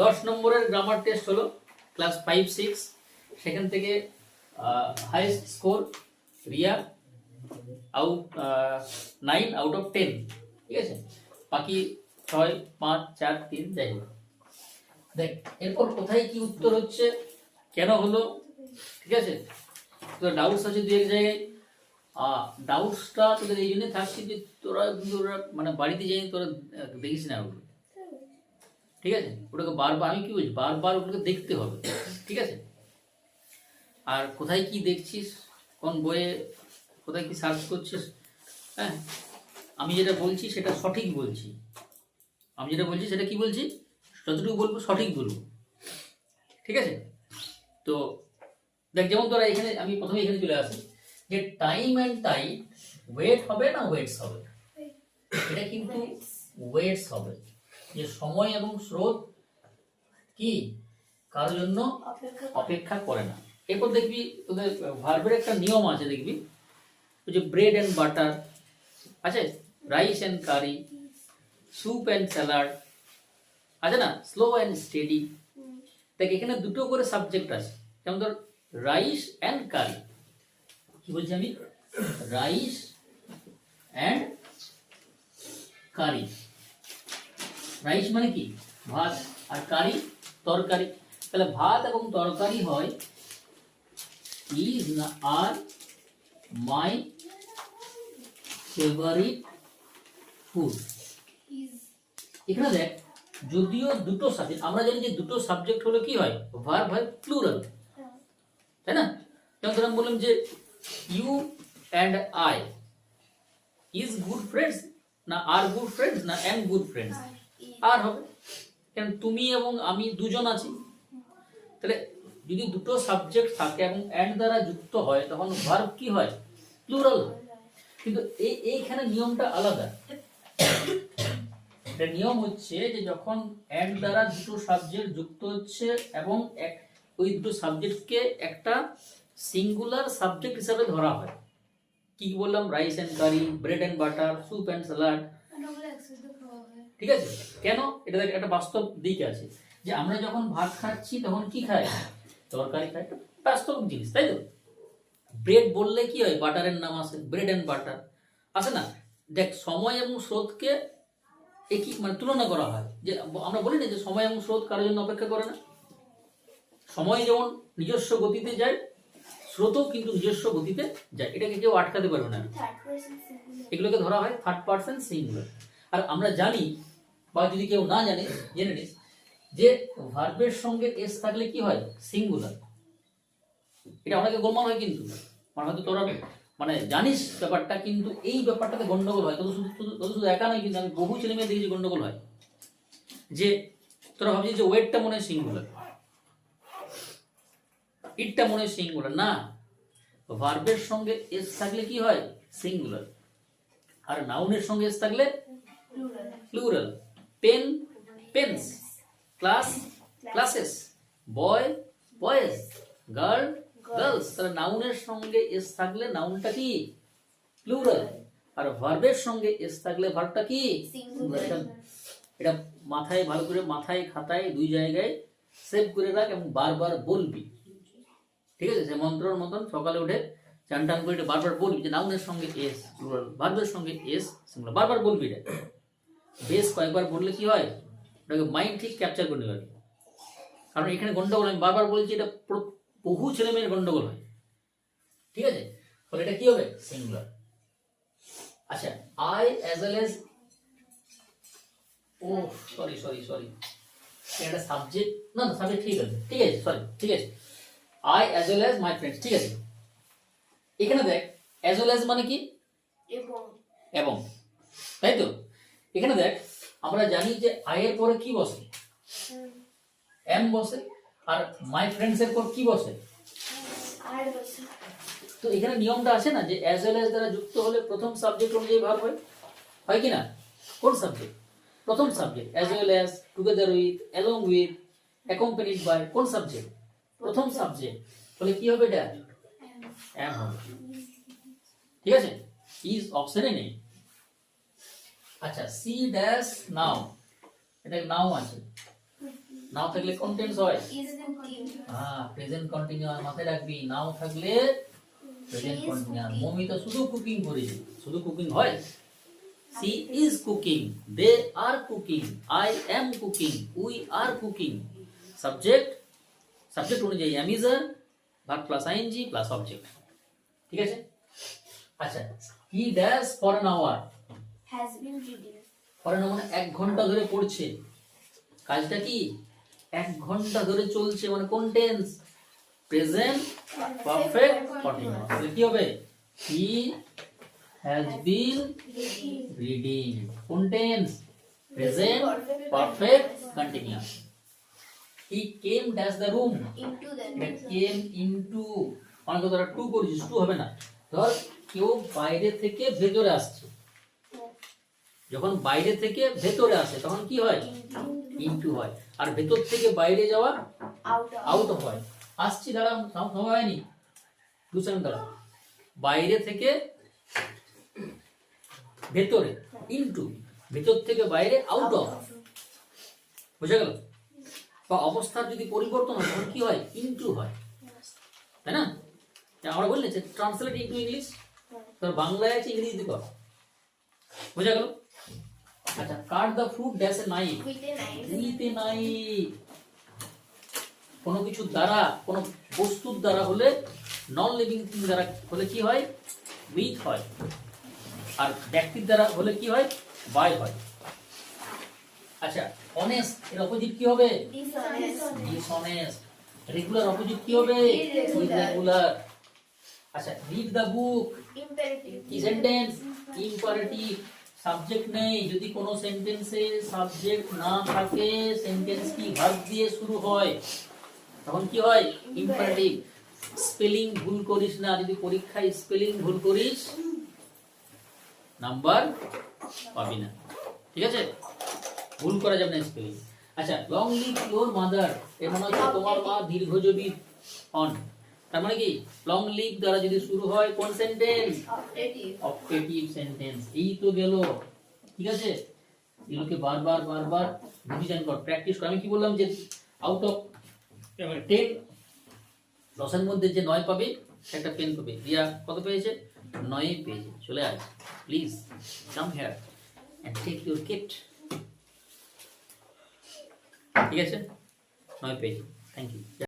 দশ নম্বরের grammar test হলো ক্লাস ফাইভ সিক্স সেখান থেকে highest score Riya out nine out of ten ঠিক আছে? বাকি ছয়, পাঁচ, চার, তিন যাই হোক দেখ, এরপর কোথায় কি উত্তর হচ্ছে? কেন হলো? ঠিক আছে? তো ডাউটস আছে দু এক জায়গায় ডাউটসটা তোদের এই জন্য থাকছে যে তোরা ওরা মানে বাড়িতে যাই তোরা দেখিস না ওগুলো। ঠিক আছে? ওটাকে বারবার আমি কি বলছি? বারবার ওটাকে দেখতে হবে ঠিক আছে? আর কোথায় কি দেখছিস? কোন বইয়ে কোথায় কি সার্চ করছিস? হ্যাঁ? আমি যেটা বলছি সেটা সঠিক বলছি। আমি যেটা বলছি সেটা কি বলছি? যতটুকু বলব সঠিক বলব। ঠিক আছে? তো দেখ যেমন তোরা এখানে আমি প্রথমে এখানে চলে আসি যে টাইম অ্যান্ড টাইম ওয়েট হবে না ওয়েটস হবে? এটা কিন্তু ওয়েটস হবে। যে সময় এবং স্রোত কি? কারোর জন্য অপেক্ষা করে। না। এরপর দেখবি তোদের ভার্বের একটা নিয়ম আছে দেখবি? ওই যে ব্রেড অ্যান্ড বাটার আছে? Rice and curry soup and salad আছে না? স্লো অ্যান্ড স্টেডি দেখ এখানে দুটো করে সাবজেক্ট আছে। যেমন ধর রাইস অ্যান্ড কারি কি বলছি আমি? রাইস অ্যান্ড কারি রাইস মানে কি? ভাত আর কারি, তরকারি। তাহলে ভাত এবং তরকারি হয় is are my favourite food এখানে দেখ, যদিও দুটো সাবজেক্ট আমরা জানি যে দুটো সাবজেক্ট হলো কি হয়? ভার্ব হয় প্লুরাল তাই না? যেমন ধর বললাম যে you and I is good friends না আর গুড ফ্রেন্ডস না অ্যান্ড গুড ফ্রেন্ডস আর হবে। কারণ তুমি এবং আমি দুজন আছি? তাহলে যদি দুটো সাবজেক্ট থাকে এবং অ্যান্ড দ্বারা যুক্ত হয়, তখন ভার্ব কি হয়? প্লুরাল কিন্তু এই, এইখানে নিয়মটা আলাদা। নিয়ম হচ্ছে যে যখন অ্যান্ড দ্বারা দুটো সাবজেক্ট যুক্ত হচ্ছে এবং এক, ওই দুটো সাবজেক্টকে একটা সিঙ্গুলার সাবজেক্ট হিসাবে ধরা হয়। কি বললাম? Rice and curry bread and butter soup and salad ঠিক আছে? কেন? এটা দেখ একটা বাস্তব দিক আছে। যে আমরা যখন ভাত খাচ্ছি তখন কি খাই? তরকারি খাই বাস্তব জিনিস তাই তো? ব্রেড বললে কি হয়? বাটারের নাম আসে ব্রেড অ্যান্ড বাটার আসে না? দেখ সময় এবং স্রোতকে একই মানে তুলনা করা হয়। যে আমরা বলি না যে সময় এবং স্রোত কারোর জন্য অপেক্ষা করে না। সময় যেমন নিজস্ব গতিতে যায় স্রোতও কিন্তু নিজস্ব গতিতে যায়। এটাকে কেউ আটকাতে পারবে না। এগুলোকে ধরা হয় থার্ড পার্সন সিঙ্গুলার আর আমরা জানি, বা যদি কেউ না জানে, জেনে নিস, যে ভার্বের সঙ্গে এস থাকলে কি হয়? সিঙ্গুলার এটা অনেকে গোলমাল হয় কিন্তু। মানে হয়তো তোরা মানে জানিস ব্যাপারটা, কিন্তু এই ব্যাপারটাতে গন্ডগোল হয়। তোদের শুধু তোদের শুধু একা নয়, কিন্তু আমি বহু ছেলে মেয়ে দেখেছি গন্ডগোল হয়। যে তোরা ভাবছিস যে ওয়েটটা মনে হয় সিঙ্গুলার ইটটা মনে হয় সিঙ্গুলার না। ভার্বের সঙ্গে এস থাকলে কি হয়? সিঙ্গুলার আর নাউনের সঙ্গে এস থাকলে plural pen pens class classes boy boys girl girls তাহলে নাউনের সঙ্গে এস থাকলে নাউনটা কি? প্লুরাল আর ভার্বের সঙ্গে এস থাকলে ভার্বটা কি? এটা- মাথায় ভালো করে মাথায় খাতায় দুই জায়গায় সেভ করে রাখ এবং বারবার বলবি। ঠিক আছে? সে মন্ত্রর মতন সকালে উঠে চান টান করে বারবার বলবি যে নাউনের সঙ্গে এস প্লুরাল ভার্বের সঙ্গে এস বারবার বলবি এটা। বেশ কয়েকবার বললে কি হয়? ওটাকে মাইন্ড ঠিক ক্যাপচার করে নেবে কারণ এখানে গন্ডগোল আমি বারবার বলছি এটা বহু ছেলে মেয়ের গন্ডগোল হয়। ঠিক আছে? ফলে এটা কি হবে? সিঙ্গুলার আচ্ছা I as well as oh sorry sorry sorry এটা সাবজেক্ট না না সাবজেক্ট ঠিক আছে। ঠিক আছে সরি ঠিক আছে। I as well as my friends ঠিক আছে? এখানে দেখ অ্যাজ ওয়েল এজ মানে কি? এবং। এবং। তাই তো? এখানে দেখ আমরা জানি যে আয়ের পরে কি বসে? এম বসে আর মাই ফ্রেন্ডস এর পর কি বসে? তো এখানে নিয়মটা আছে না যে অ্যাজ ওয়েল এজ দ্বারা যুক্ত হলে প্রথম সাবজেক্ট অনুযায়ী ভাব হয়? হয় কি না? কোন সাবজেক্ট প্রথম subject as well as together with along with accompanied by কোন সাবজেক্ট প্রথম সাবজেক্ট তাহলে কি হবে এটা? এম হবে। ঠিক আছে? ইজ অপশনে নেই। আচ্ছা সি ড্যাশ নাও এটা নাও আছে। নাও থাকলে কোন হয়। হ্যাঁ প্রেজেন্ট কন্টিনিউয়াস মাথায় রাখবি। নাও থাকলে প্রেজেন্ট কন্টিনিউয়াস মমি তো শুধু কুকিং করেছে। শুধু কুকিং হয়? She is cooking they are cooking I am cooking we are cooking subject subject অনুযায়ী am is are verb plus ING plus object ঠিক আছে? আচ্ছা he dash for an hour Has been reading. For an মানে এক ঘণ্টা ধরে পড়ছে। কাজটা কি? এক ঘণ্টা ধরে চলছে মানে কোন টেন্স প্রেজেন্ট পারফেক্ট কন্টিনিউয়াস তাহলে কি হবে? হি হ্যাজ বিন রিডিং কোন tense present perfect continuous he came dash the room এটা room. কেম ইনটু অনেক ধর টু করেছিস টু হবে না। ধর কেউ বাইরে থেকে ভেতরে আসছে। যখন বাইরে থেকে ভেতরে আসে তখন কি হয়? ইনটু হয়। আর ভেতর থেকে বাইরে যাওয়া. আউট হয়। আসছি দাঁড়া সম- সময় হয়নি। দু দাঁড়া বাইরে থেকে ভেতরে ইনটু ভেতর থেকে বাইরে আউট অফ বুঝা গেল? বা অবস্থার যদি পরিবর্তন হয় তখন কি হয়? ইনটু হয়। তাই না? আমরা বললে যে ট্রান্সলেট ইনটু ইংলিশ তোর বাংলায় আছে ইংরেজিতে কর। বুঝা গেল? আচ্ছা cut the fruit dash a knife a knife. নিতে কোনো কিছু দ্বারা কোনো বস্তুর দ্বারা হলে নন লিভিং থিং দ্বারা হলে কি হয়? উইথ হয়। আর ব্যক্তির দ্বারা হলে কি হয়? বাই হয়। আচ্ছা অনেস্ট এর অপোজিট কি হবে. ডিসঅনেস্ট রেগুলার অপোজিট কি হবে. ইররেগুলার আচ্ছা রিড দ্য বুক Imperative. কি সেন্টেন্স ইম্পারেটিভ সাবজেক্ট নেই, যদি কোনো সেন্টেন্সে সাবজেক্ট না থাকে সেন্টেন্স কি ভার্ব দিয়ে শুরু হয়? তখন কি হয়? ইম্পারেটিভ স্পেলিং ভুল করিস না, যদি পরীক্ষায় স্পেলিং ভুল করিস নাম্বার পাবি না। ঠিক আছে? ভুল করা যাবে না স্পেলিং আচ্ছা লং লিভ ইওর মাদার এর মানে হচ্ছে তোমার মা দীর্ঘজীবী হন। তার মানে কি? লং লিভ দ্বারা যদি শুরু হয় কোন সেন্টেন্স. অপটেটিভ সেন্টেন্স এই তো গেল। ঠিক আছে? এগুলোকে বারবার বারবার রিভিশন কর। প্র্যাকটিস কর। আমি কি বললাম যে আউট অফ টেন দশের মধ্যে যে নয় পাবে একটা পেন পাবে। রিয়া কত পেয়েছে? নয় পেয়েছে। চলে আয়। Please come here and take your kit ঠিক আছে? নয় পেয়েছে। Thank you